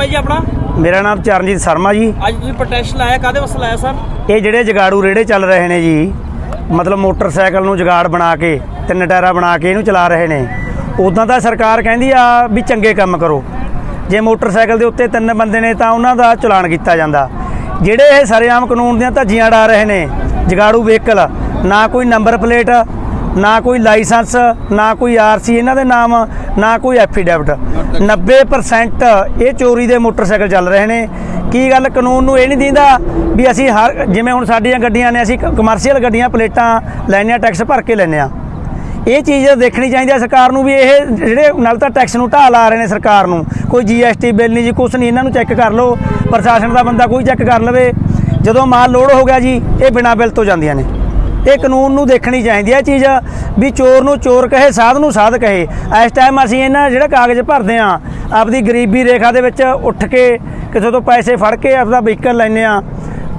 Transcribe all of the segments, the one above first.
ਨਾਮ ਹੈ ਜੀ ਆਪਣਾ? ਮੇਰਾ ਨਾਮ ਚਰਨਜੀਤ ਸ਼ਰਮਾ ਜੀ। ਅੱਜ ਤੁਸੀਂ ਪ੍ਰੋਟੈਸਟ ਲਾਇਆ ਕਾਦੇ ਵਾਸਤੇ ਲਾਇਆ ਸਰ? ਇਹ ਜਿਹੜੇ ਜਗਾੜੂ ਰੇੜੇ ਚੱਲ ਰਹੇ ਨੇ ਜੀ ਮਤਲਬ ਮੋਟਰਸਾਈਕਲ ਨੂੰ ਜਗਾੜ ਬਣਾ ਕੇ ਤਿੰਨ ਟਾਇਰਾ ਬਣਾ ਕੇ ਇਹਨੂੰ ਚਲਾ ਰਹੇ ਨੇ। ਉਦਾਂ ਤਾਂ ਸਰਕਾਰ ਕਹਿੰਦੀ ਆ ਵੀ ਚੰਗੇ ਕੰਮ ਕਰੋ। ਜੇ ਮੋਟਰਸਾਈਕਲ ਦੇ ਉੱਤੇ ਤਿੰਨ ਬੰਦੇ ਨੇ ਤਾਂ ਉਹਨਾਂ ਦਾ ਚਲਾਨ ਕੀਤਾ ਜਾਂਦਾ। ਜਿਹੜੇ ਇਹ ਸਰੇਆਮ ਕਾਨੂੰਨ ਦੀਆਂ ਧੱਜੀਆਂ ਡਾ ਰਹੇ ਨੇ ਜਗਾੜੂ ਵਹੀਕਲ ਨਾ ਕੋਈ ਨੰਬਰ ਪਲੇਟ ਨਾ ਕੋਈ ਲਾਇਸੈਂਸ ਨਾ ਕੋਈ ਆਰਸੀ ਇਹਨਾਂ ਦੇ ਨਾਮ ਨਾ ਕੋਈ ਐਫੀਡੈਵਿਟ। 90% ਇਹ ਚੋਰੀ ਦੇ ਮੋਟਰਸਾਈਕਲ ਚੱਲ ਰਹੇ ਨੇ। ਕੀ ਗੱਲ ਕਾਨੂੰਨ ਨੂੰ ਇਹ ਨਹੀਂ ਦਿੰਦਾ ਵੀ ਅਸੀਂ ਹਰ ਜਿਵੇਂ ਹੁਣ ਸਾਡੀਆਂ ਗੱਡੀਆਂ ਨੇ, ਅਸੀਂ ਕਮਰਸ਼ੀਅਲ ਗੱਡੀਆਂ, ਪਲੇਟਾਂ ਲੈਂਦੇ ਹਾਂ ਟੈਕਸ ਭਰ ਕੇ ਲੈਂਦੇ ਹਾਂ। ਇਹ ਚੀਜ਼ ਦੇਖਣੀ ਚਾਹੀਦੀ ਹੈ ਸਰਕਾਰ ਨੂੰ ਵੀ ਇਹ ਜਿਹੜੇ ਨਾਲ ਤਾਂ ਟੈਕਸ ਨੂੰ ਢਾਹ ਲਾ ਰਹੇ ਨੇ ਸਰਕਾਰ ਨੂੰ। ਕੋਈ ਜੀਐਸਟੀ ਬਿੱਲ ਨਹੀਂ ਜੀ, ਕੁਛ ਨਹੀਂ, ਇਹਨਾਂ ਨੂੰ ਚੈੱਕ ਕਰ ਲਓ। ਪ੍ਰਸ਼ਾਸਨ ਦਾ ਬੰਦਾ ਕੋਈ ਚੈੱਕ ਕਰ ਲਵੇ। ਜਦੋਂ ਮਾਲ ਲੋਡ ਹੋ ਗਿਆ ਜੀ, ਇਹ ਬਿਨਾਂ ਬਿੱਲ ਤੋਂ ਜਾਂਦੀਆਂ ਨੇ। ਇਹ ਕਾਨੂੰਨ ਨੂੰ ਦੇਖਣੀ ਚਾਹੀਦੀ ਹੈ ਇਹ ਚੀਜ਼ ਵੀ ਚੋਰ ਨੂੰ ਚੋਰ ਕਹੇ, ਸਾਧ ਨੂੰ ਸਾਧ ਕਹੇ। ਇਸ ਟਾਈਮ ਅਸੀਂ ਇਹਨਾਂ ਜਿਹੜਾ ਕਾਗਜ਼ ਭਰਦੇ ਆ, ਆਪਦੀ ਗਰੀਬੀ ਰੇਖਾ ਦੇ ਵਿੱਚ ਉੱਠ ਕੇ ਕਿਸੇ ਤੋਂ ਪੈਸੇ ਫੜ ਕੇ ਆਪਦਾ ਵਹੀਕਲ ਲੈਂਦੇ ਆ,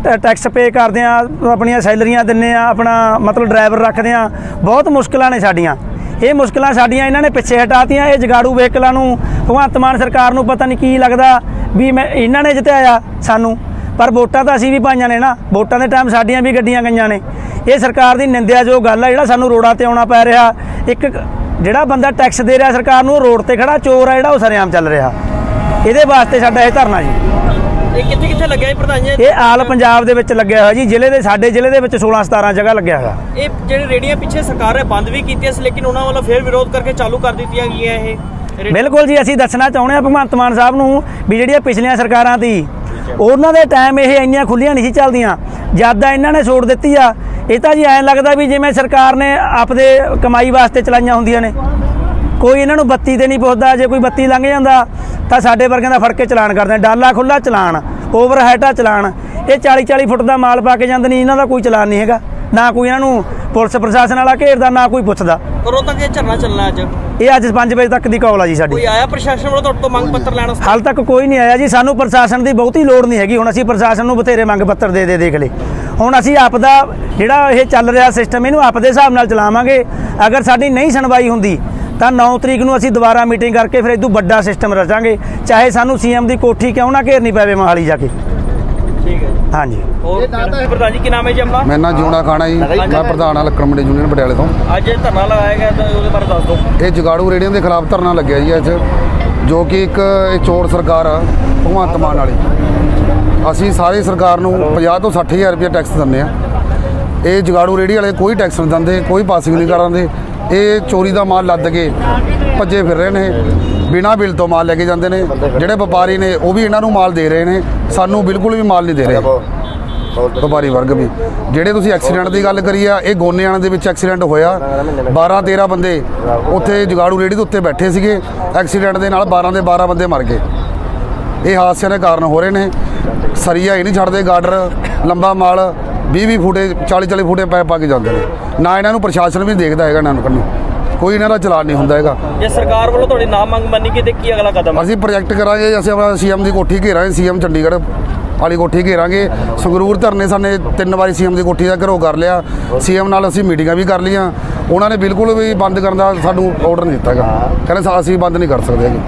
ਟ- ਟੈਕਸ ਪੇ ਕਰਦੇ ਆ, ਆਪਣੀਆਂ ਸੈਲਰੀਆਂ ਦਿੰਨੇ ਆ, ਆਪਣਾ ਮਤਲਬ ਡਰਾਈਵਰ ਰੱਖਦੇ ਆ। ਬਹੁਤ ਮੁਸ਼ਕਲਾਂ ਨੇ ਸਾਡੀਆਂ। ਇਹ ਮੁਸ਼ਕਲਾਂ ਸਾਡੀਆਂ ਇਹਨਾਂ ਨੇ ਪਿੱਛੇ ਹਟਾਤੀਆਂ, ਇਹ ਜਗਾੜੂ ਵਹੀਕਲਾਂ ਨੂੰ, ਭਗਵੰਤ ਮਾਨ ਸਰਕਾਰ ਨੂੰ ਪਤਾ ਨਹੀਂ ਕੀ ਲੱਗਦਾ ਵੀ ਮੈਂ, ਇਹਨਾਂ ਨੇ ਜਿਤਾਇਆ ਸਾਨੂੰ। ਪਰ ਵੋਟਾਂ ਤਾਂ ਅਸੀਂ ਵੀ ਪਾਈਆਂ ਨੇ ਨਾ। ਵੋਟਾਂ ਦੇ ਟਾਈਮ ਸਾਡੀਆਂ ਵੀ ਗੱਡੀਆਂ ਗਈਆਂ ਨੇ। ਇਹ ਸਰਕਾਰ ਦੀ ਨਿੰਦਿਆ ਜੋ ਗੱਲ ਆ ਜਿਹੜਾ ਸਾਨੂੰ ਰੋਡਾਂ ਤੇ ਆਉਣਾ ਪੈ ਰਿਹਾ ਇੱਕ ਜਿਹੜਾ ਬੰਦਾ ਟੈਕਸ ਦੇ ਰਿਹਾ ਸਰਕਾਰ ਨੂੰ ਰੋਡ ਤੇ ਖੜਾ ਚੋਰ ਆ ਜਿਹੜਾ ਉਹ ਸਰੇਆਮ ਚੱਲ ਰਿਹਾ। ਇਹਦੇ ਵਾਸਤੇ ਸਾਡਾ ਇਹ ਧਰਨਾ ਜੀ। ਇਹ ਕਿੱਥੇ ਕਿੱਥੇ ਲੱਗਿਆ ਜੀ ਪ੍ਰਧਾਨ ਜੀ? ਇਹ ਆਲ ਪੰਜਾਬ ਦੇ ਵਿੱਚ ਲੱਗਿਆ ਹੋਇਆ ਜੀ ਜ਼ਿਲ੍ਹੇ ਦੇ ਸਾਡੇ ਜ਼ਿਲ੍ਹੇ ਦੇ ਵਿੱਚ 16 17 ਜਗ੍ਹਾ ਲੱਗਿਆ ਹੋਇਆ। ਇਹ ਜਿਹੜੇ ਰੇੜੀਆਂ ਪਿੱਛੇ ਸਰਕਾਰ ਨੇ ਬੰਦ ਵੀ ਕੀਤੀਆਂ ਸੀ ਲੇਕਿਨ ਉਹਨਾਂ ਵੱਲੋਂ ਫਿਰ ਵਿਰੋਧ ਕਰਕੇ ਚਾਲੂ ਕਰ ਦਿੱਤੀਆਂ ਗਈਆਂ ਇਹ। ਬਿਲਕੁਲ ਜੀ ਅਸੀਂ ਦੱਸਣਾ ਚਾਹੁੰਦੇ ਹਾਂ ਭਗਵੰਤ ਮਾਨ ਸਾਹਿਬ ਨੂੰ ਵੀ ਜਿਹੜੀਆਂ ਪਿਛਲੀਆਂ ਸਰਕਾਰਾਂ ਦੀ ਉਹਨਾਂ ਦੇ ਟਾਈਮ ਇਹ ਇੰਨੀਆਂ ਖੁੱਲੀਆਂ ਨਹੀਂ ਸੀ ਚੱਲਦੀਆਂ। ਜਦ ਦਾ ਇਹਨਾਂ ਨੇ ਛੋੜ ਦਿੱਤੀ ਆ ਇਹ ਤਾਂ ਜੀ ਐਂ ਲੱਗਦਾ ਵੀ ਜਿਵੇਂ ਸਰਕਾਰ ਨੇ ਆਪਦੇ ਕਮਾਈ ਵਾਸਤੇ ਚਲਾਈਆਂ ਹੁੰਦੀਆਂ ਨੇ। ਕੋਈ ਇਹਨਾਂ ਨੂੰ ਬੱਤੀ ਤੇ ਨਹੀਂ ਪੁੱਛਦਾ ਜੇ ਕੋਈ ਬੱਤੀ ਲੰਘ ਜਾਂਦਾ ਤਾਂ ਸਾਡੇ ਵਰਗਿਆਂ ਦਾ ਫੜ ਕੇ ਚਲਾਨ ਕਰਦੇ। ਡਾਲਾ ਖੁੱਲਾ ਚਲਾਨ ਓਵਰਹੈਟਾ ਚਲਾਨ। ਇਹ 40 40 ਫੁੱਟ ਦਾ ਮਾਲ ਪਾ ਕੇ ਜਾਂਦੇ ਨਹੀਂ ਇਹਨਾਂ ਦਾ ਕੋਈ ਚਲਾਨ ਨਹੀਂ ਹੈਗਾ। ਨਾ ਕੋਈ ਇਹਨਾਂ ਨੂੰ ਪੁਲਿਸ ਪ੍ਰਸ਼ਾਸਨ ਵਾਲਾ ਘੇਰਦਾ ਨਾ ਕੋਈ ਪੁੱਛਦਾ। ਕਦੋਂ ਤੱਕ ਇਹ ਝਰਨਾ ਚੱਲਣਾ ਅੱਜ। ਇਹ ਅੱਜ 5 ਵਜੇ ਤੱਕ ਦੀ ਕਾਲ ਆ ਜੀ ਸਾਡੀ। ਕੋਈ ਆਇਆ ਪ੍ਰਸ਼ਾਸਨ ਵੱਲੋਂ ਤੁਹਾਡੇ ਤੋਂ ਮੰਗ ਪੱਤਰ ਲੈਣ ਵਾਸਤੇ? ਹਾਲ ਤੱਕ ਕੋਈ ਨਹੀਂ ਆਇਆ ਜੀ। ਸਾਨੂੰ ਪ੍ਰਸ਼ਾਸਨ ਦੀ ਬਹੁਤੀ ਲੋੜ ਨਹੀਂ ਹੈਗੀ। ਹੁਣ ਅਸੀਂ ਪ੍ਰਸ਼ਾਸਨ ਨੂੰ ਬਥੇਰੇ ਮੰਗ ਪੱਤਰ ਦੇ ਦੇ ਦੇਖ ਲਏ। ਹੁਣ ਅਸੀਂ ਆਪ ਦਾ ਜਿਹੜਾ ਇਹ ਚੱਲ ਰਿਹਾ ਸਿਸਟਮ ਇਹਨੂੰ ਆਪ ਦੇ ਹਿਸਾਬ ਨਾਲ ਚਲਾਵਾਂਗੇ। ਅਗਰ ਸਾਡੀ ਨਹੀਂ ਸੁਣਵਾਈ ਹੁੰਦੀ ਤਾਂ 9 ਤਰੀਕ ਨੂੰ ਅਸੀਂ ਦੁਬਾਰਾ ਮੀਟਿੰਗ ਕਰਕੇ ਫਿਰ ਇਦੋਂ ਵੱਡਾ ਸਿਸਟਮ ਰਚਾਂਗੇ। ਚਾਹੇ ਸਾਨੂੰ ਸੀਐਮ ਦੀ ਕੋਠੀ ਕਿਉਂ ਨਾ ਘੇਰਨੀ ਪਵੇ ਮੋਹਾਲੀ ਜਾ ਕੇ। ਠੀਕ ਹੈ ਹਾਂਜੀ। ਹੋਰ ਪ੍ਰਧਾਨ ਜੀ ਕੀ ਨਾਮ ਹੈ ਜੀ ਆਪਣਾ? ਮੈਂ ਨਾ ਜਿਉਣਾ ਖਾਣਾ ਜੀ। ਮੈਂ ਪ੍ਰਧਾਨ ਆ ਲੱਕੜ ਮੰਡੀ ਯੂਨੀਅਨ ਪਟਿਆਲੇ ਤੋਂ। ਅੱਜ ਇਹ ਧਰਨਾ ਲਗਾਇਆ ਗਿਆ ਤਾਂ ਉਹਦੇ ਬਾਰੇ ਦੱਸ ਦਿਓ। ਇਹ ਜਗਾੜੂ ਰੇੜੀਆਂ ਦੇ ਖਿਲਾਫ ਧਰਨਾ ਲੱਗਿਆ ਜੀ ਅੱਜ। ਜੋ ਕਿ ਇੱਕ ਇਹ ਚੋਰ ਸਰਕਾਰ ਆ, ਭਗਵੰਤ ਮਾਨ ਵਾਲੀ। ਅਸੀਂ ਸਾਰੀ ਸਰਕਾਰ ਨੂੰ 50 ਤੋਂ 60000 ਰੁਪਏ ਟੈਕਸ ਦਿੰਦੇ ਆ। ਇਹ ਜਗਾੜੂ ਰੇੜੀ ਵਾਲੇ ਕੋਈ ਟੈਕਸ ਨਹੀਂ ਦਿੰਦੇ, ਕੋਈ ਪਾਸਿੰਗ ਨਹੀਂ ਕਰਾਉਂਦੇ ਇਹ ਚੋਰੀ ਦਾ ਮਾਲ ਲੱਦ ਕੇ ਭੱਜੇ ਫਿਰ ਰਹੇ ਨੇ, ਬਿਨਾਂ ਬਿੱਲ ਤੋਂ ਮਾਲ ਲੈ ਕੇ ਜਾਂਦੇ ਨੇ। ਜਿਹੜੇ ਵਪਾਰੀ ਨੇ, ਉਹ ਵੀ ਇਹਨਾਂ ਨੂੰ ਮਾਲ ਦੇ ਰਹੇ ਨੇ। ਸਾਨੂੰ ਬਿਲਕੁਲ ਵੀ ਮਾਲ ਨਹੀਂ ਦੇ ਰਹੇ। ਵਪਾਰੀ ਵਰਗ ਵੀ। ਜਿਹੜੇ ਤੁਸੀਂ ਐਕਸੀਡੈਂਟ ਦੀ ਗੱਲ ਕਰੀ ਆ ਇਹ ਗੋਨੇਆਣਾ ਦੇ ਵਿੱਚ ਐਕਸੀਡੈਂਟ ਹੋਇਆ। 12 13 ਬੰਦੇ ਉੱਥੇ ਜਗਾੜੂ ਰੇੜੀ ਦੇ ਉੱਤੇ ਬੈਠੇ ਸੀਗੇ। ਐਕਸੀਡੈਂਟ ਦੇ ਨਾਲ 12 ਦੇ 12 ਬੰਦੇ ਮਰ ਗਏ। ਇਹ ਹਾਦਸਿਆਂ ਦੇ ਕਾਰਨ ਹੋ ਰਹੇ ਨੇ। ਸਰੀਆ ਹੀ ਨਹੀਂ ਛੱਡਦੇ ਗਾਰਡਰ ਲੰਬਾ ਮਾਲ 20 20 ਫੁੱਟੇ 40 40 ਫੁੱਟੇ ਪੈ ਪਾ ਕੇ ਜਾਂਦੇ ਨੇ। ਨਾ ਇਹਨਾਂ ਨੂੰ ਪ੍ਰਸ਼ਾਸਨ ਵੀ ਦੇਖਦਾ ਹੈਗਾ ਇਹਨਾਂ ਨੂੰ ਕੋਈ ਇਹਨਾਂ ਦਾ ਚਲਾਨ ਨਹੀਂ ਹੁੰਦਾ ਹੈਗਾ। ਜੇ ਸਰਕਾਰ ਵੱਲੋਂ ਤੁਹਾਡੀ ਨਾ ਮੰਗ ਮੰਨੀ ਗਈ ਤੇ ਕੀ ਅਗਲਾ ਕਦਮ ਅਸੀਂ ਪ੍ਰੋਜੈਕਟ ਕਰਾਂਗੇ ਅਸੀਂ ਆਪਣਾ ਸੀਐਮ ਦੀ ਕੋਠੀ ਘੇਰਾਂਗੇ ਸੀਐਮ ਚੰਡੀਗੜ੍ਹ ਵਾਲੀ ਕੋਠੀ ਘੇਰਾਂਗੇ। ਸੰਗਰੂਰ ਧਰਨੇ ਸਾਨੇ ਤਿੰਨ ਵਾਰੀ ਸੀਐਮ ਦੀ ਕੋਠੀ ਦਾ ਘਰੋ ਕਰ ਲਿਆ। ਸੀਐਮ ਨਾਲ ਅਸੀਂ ਮੀਟਿੰਗਾਂ ਵੀ ਕਰ ਲਈਆਂ। ਉਹਨਾਂ ਨੇ ਬਿਲਕੁਲ ਵੀ ਬੰਦ ਕਰਨ ਦਾ ਸਾਨੂੰ ਆਰਡਰ ਨਹੀਂ ਦਿੱਤਾ ਹੈਗਾ ਕਹਿੰਦੇ ਸਾ- ਅਸੀਂ ਬੰਦ ਨਹੀਂ ਕਰ ਸਕਦੇ ਹੈਗੇ।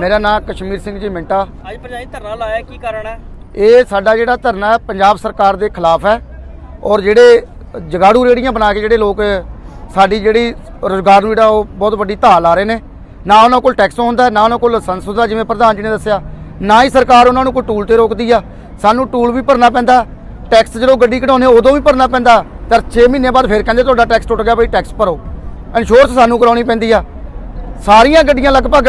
ਮੇਰਾ ਨਾਮ ਕਸ਼ਮੀਰ ਸਿੰਘ ਜੀ ਮਿੰਟਾ। ਅੱਜ ਪ੍ਰਧਾਨ ਧਰਨਾ ਲਾਇਆ ਕੀ ਕਾਰਨ ਹੈ? ਇਹ ਸਾਡਾ ਜਿਹੜਾ ਧਰਨਾ ਹੈ ਪੰਜਾਬ ਸਰਕਾਰ ਦੇ ਖਿਲਾਫ ਹੈ। ਔਰ ਜਿਹੜੇ ਜਗਾੜੂ ਰੇੜੀਆਂ ਬਣਾ ਕੇ ਜਿਹੜੇ ਲੋਕ ਸਾਡੀ ਜਿਹੜੀ ਰੋਜ਼ਗਾਰ ਨੂੰ ਜਿਹੜਾ ਉਹ ਬਹੁਤ ਵੱਡੀ ਢਾਹ ਲਾ ਰਹੇ ਨੇ। ਨਾ ਉਹਨਾਂ ਕੋਲ ਟੈਕਸ ਹੁੰਦਾ ਨਾ ਉਹਨਾਂ ਕੋਲ ਲਾਇਸੈਂਸ ਹੁੰਦਾ ਜਿਵੇਂ ਪ੍ਰਧਾਨ ਜੀ ਨੇ ਦੱਸਿਆ। ਨਾ ਹੀ ਸਰਕਾਰ ਉਹਨਾਂ ਨੂੰ ਕੋਈ ਟੂਲ ਤੇ ਰੋਕਦੀ ਆ। ਸਾਨੂੰ ਟੂਲ ਵੀ ਭਰਨਾ ਪੈਂਦਾ। ਟੈਕਸ ਜਦੋਂ ਗੱਡੀ ਕਢਾਉਂਦੇ ਉਦੋਂ ਵੀ ਭਰਨਾ ਪੈਂਦਾ। ਪਰ 6 ਮਹੀਨੇ ਬਾਅਦ ਫਿਰ ਕਹਿੰਦੇ ਤੁਹਾਡਾ ਟੈਕਸ ਟੁੱਟ ਗਿਆ ਬਈ, ਟੈਕਸ ਭਰੋ। ਇੰਸ਼ੋਰੈਂਸ ਸਾਨੂੰ ਕਰਾਉਣੀ ਪੈਂਦੀ ਆ। ਸਾਰੀਆਂ ਗੱਡੀਆਂ ਲਗਭਗ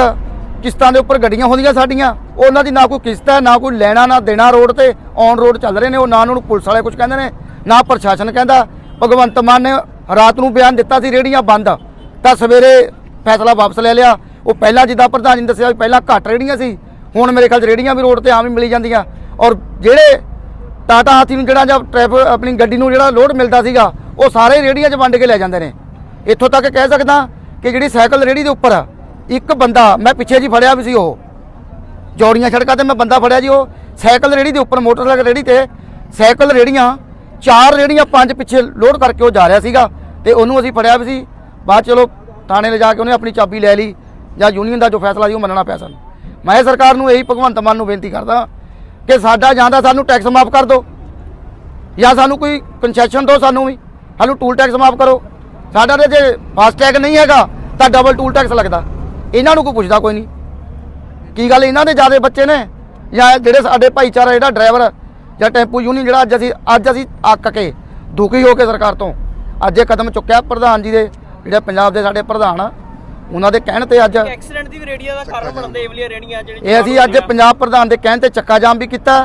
ਕਿਸ਼ਤਾਂ ਦੇ ਉੱਪਰ ਗੱਡੀਆਂ ਹੁੰਦੀਆਂ ਸਾਡੀਆਂ। ਉਹਨਾਂ ਦੀ ਨਾ ਕੋਈ ਕਿਸ਼ਤ ਹੈ, ਨਾ ਕੋਈ ਲੈਣਾ, ਨਾ ਦੇਣਾ ਰੋਡ ਤੇ। ਔਨ ਰੋਡ ਚੱਲ ਰਹੇ ਨੇ ਉਹ, ਨਾ ਉਹਨਾਂ ਨੂੰ ਪੁਲਿਸ ਵਾਲੇ ਕੁਝ ਕਹਿੰਦੇ ਨੇ, ਨਾ ਪ੍ਰਸ਼ਾਸਨ ਕਹਿੰਦਾ। ਭਗਵੰਤ ਮਾਨ ਨੇ ਰਾਤ ਨੂੰ ਬਿਆਨ ਦਿੱਤਾ ਸੀ ਰੇੜੀਆਂ ਬੰਦ। ਤਾਂ ਸਵੇਰੇ ਫੈਸਲਾ ਵਾਪਸ ਲੈ ਲਿਆ। ਉਹ ਪਹਿਲਾਂ ਜਿੱਦਾਂ ਪ੍ਰਧਾਨ ਜੀ ਨੇ ਦੱਸਿਆ ਵੀ ਪਹਿਲਾਂ ਘੱਟ ਰੇੜੀਆਂ ਸੀ। ਹੁਣ ਮੇਰੇ ਖਿਆਲ 'ਚ ਰੇੜੀਆਂ ਵੀ ਰੋਡ ਤੇ ਆਮ ਹੀ ਮਿਲੀ ਜਾਂਦੀਆਂ। ਔਰ ਜਿਹੜੇ ਟਾਟਾ ਹਾਥੀ ਨੂੰ ਜਿਹੜਾ ਜਾਂ ਟ੍ਰੈਫਿਕ ਆਪਣੀ ਗੱਡੀ ਨੂੰ ਜਿਹੜਾ ਲੋਡ ਮਿਲਦਾ ਸੀਗਾ, ਉਹ ਸਾਰੇ ਰੇੜੀਆਂ 'ਚ ਵੰਡ ਕੇ ਲੈ ਜਾਂਦੇ ਨੇ। ਇੱਥੋਂ ਤੱਕ ਕਹਿ ਸਕਦਾ ਕਿ ਜਿਹੜੀ ਸਾਈਕਲ ਰੇੜੀ ਦੇ ਉੱਪਰ ਇੱਕ ਬੰਦਾ, ਮੈਂ ਪਿੱਛੇ ਜੀ ਫੜਿਆ ਵੀ ਸੀ ਉਹ। ਜੋੜੀਆਂ ਸੜਕਾਂ ਤੇ ਮੈਂ ਬੰਦਾ ਫੜਿਆ ਜੀ ਉਹ। ਸਾਈਕਲ ਰੇੜੀ ਦੇ ਉੱਪਰ, ਮੋਟਰਸਾਈਕਲ ਰੇੜੀ ਤੇ ਸਾਈਕਲ ਰੇੜੀਆਂ, ਚਾਰ ਰੇੜੀਆਂ ਪੰਜ ਪਿੱਛੇ ਲੋਡ ਕਰਕੇ ਉਹ ਜਾ ਰਿਹਾ ਸੀਗਾ ਤੇ ਉਹਨੂੰ ਅਸੀਂ ਫੜਿਆ ਵੀ ਸੀ। ਬਾਅਦ ਚਲੋ ਥਾਣੇ ਲਿਜਾ ਕੇ ਉਹਨੇ ਆਪਣੀ ਚਾਬੀ ਲੈ ਲਈ ਜਾਂ ਯੂਨੀਅਨ ਦਾ ਜੋ ਫੈਸਲਾ ਸੀ ਉਹ ਮੰਨਣਾ ਪਿਆ ਸਾਨੂੰ। ਮੈਂ ਸਰਕਾਰ ਨੂੰ ਇਹੀ ਭਗਵੰਤ ਮਾਨ ਨੂੰ ਬੇਨਤੀ ਕਰਦਾ ਕਿ ਸਾਡਾ ਜਾਂ ਤਾਂ ਸਾਨੂੰ ਟੈਕਸ ਮਾਫ ਕਰ ਦਿਓ, ਜਾਂ ਸਾਨੂੰ ਕੋਈ ਕੰਸੈਸ਼ਨ ਦਿਓ ਸਾਨੂੰ ਵੀ। ਸਾਨੂੰ ਟੂਲ ਟੈਕਸ ਮਾਫ ਕਰੋ। ਸਾਡਾ ਤੇ ਜੇ ਫਾਸਟ ਟੈਗ ਨਹੀਂ ਹੈਗਾ, ਤਾਂ ਡਬਲ ਟੂਲ ਟੈਕਸ ਲੱਗਦਾ। ਇਹਨਾਂ ਨੂੰ ਕੋਈ ਪੁੱਛਦਾ ਕੋਈ ਨਹੀਂ। ਕੀ ਗੱਲ ਇਹਨਾਂ ਦੇ ਜਿਆਦੇ ਬੱਚੇ ਨੇ? ਜਾਂ ਜਿਹੜੇ ਸਾਡੇ ਭਾਈਚਾਰਾ, ਜਿਹੜਾ ਡਰਾਈਵਰ ਜਾਂ ਟੈਂਪੂ ਯੂਨੀਅਨ ਜਿਹੜਾ ਅੱਜ ਅਸੀਂ ਅੱਜ ਅਸੀਂ ਅੱਕ ਕੇ ਦੁਖੀ ਹੋ ਕੇ ਸਰਕਾਰ ਤੋਂ ਅੱਜ ਇਹ ਕਦਮ ਚੁੱਕਿਆ ਪ੍ਰਧਾਨ ਜੀ ਦੇ, ਜਿਹੜੇ ਪੰਜਾਬ ਦੇ ਸਾਡੇ ਪ੍ਰਧਾਨ ਆ। ਉਹਨਾਂ ਦੇ ਕਹਿਣ ਤੇ ਅੱਜ ਐਕਸੀਡੈਂਟ ਦੀ ਵੀ ਰੇੜੀਆਂ ਦਾ ਕਾਰਨ ਬਣਦੇ ਇਹ ਵਾਲੀਆਂ ਰੇੜੀਆਂ ਜਿਹੜੀ ਇਹ ਅਸੀਂ ਅੱਜ ਪੰਜਾਬ ਪ੍ਰਧਾਨ ਦੇ ਕਹਿਣ ਤੇ ਚੱਕਾ ਜਾਮ ਵੀ ਕੀਤਾ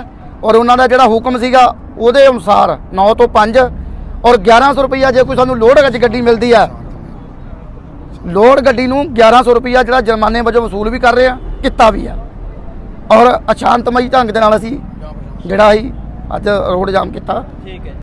ਔਰ ਉਹਨਾਂ ਦਾ ਜਿਹੜਾ ਹੁਕਮ ਸੀਗਾ ਉਹਦੇ ਅਨੁਸਾਰ 9 ਤੋਂ 5 ਔਰ 1100 ਰੁਪਈਆ ਜੇ ਕੋਈ ਸਾਨੂੰ ਲੋਡ ਵਿੱਚ ਗੱਡੀ ਮਿਲਦੀ ਆ ਲੋਡ ਗੱਡੀ ਨੂੰ 1100 ਰੁਪਈਆ ਜਿਹੜਾ ਜੁਰਮਾਨੇ ਵਜੋਂ ਵਸੂਲ ਵੀ ਕਰ ਰਹੇ ਆ ਕੀਤਾ ਵੀ ਆ। ਔਰ ਅਸ਼ਾਂਤਮਈ ਢੰਗ ਦੇ ਨਾਲ ਅਸੀਂ ਜਿਹੜਾ ਅਸੀਂ ਅੱਜ ਰੋਡ ਜਾਮ ਕੀਤਾ। ਠੀਕ ਹੈ।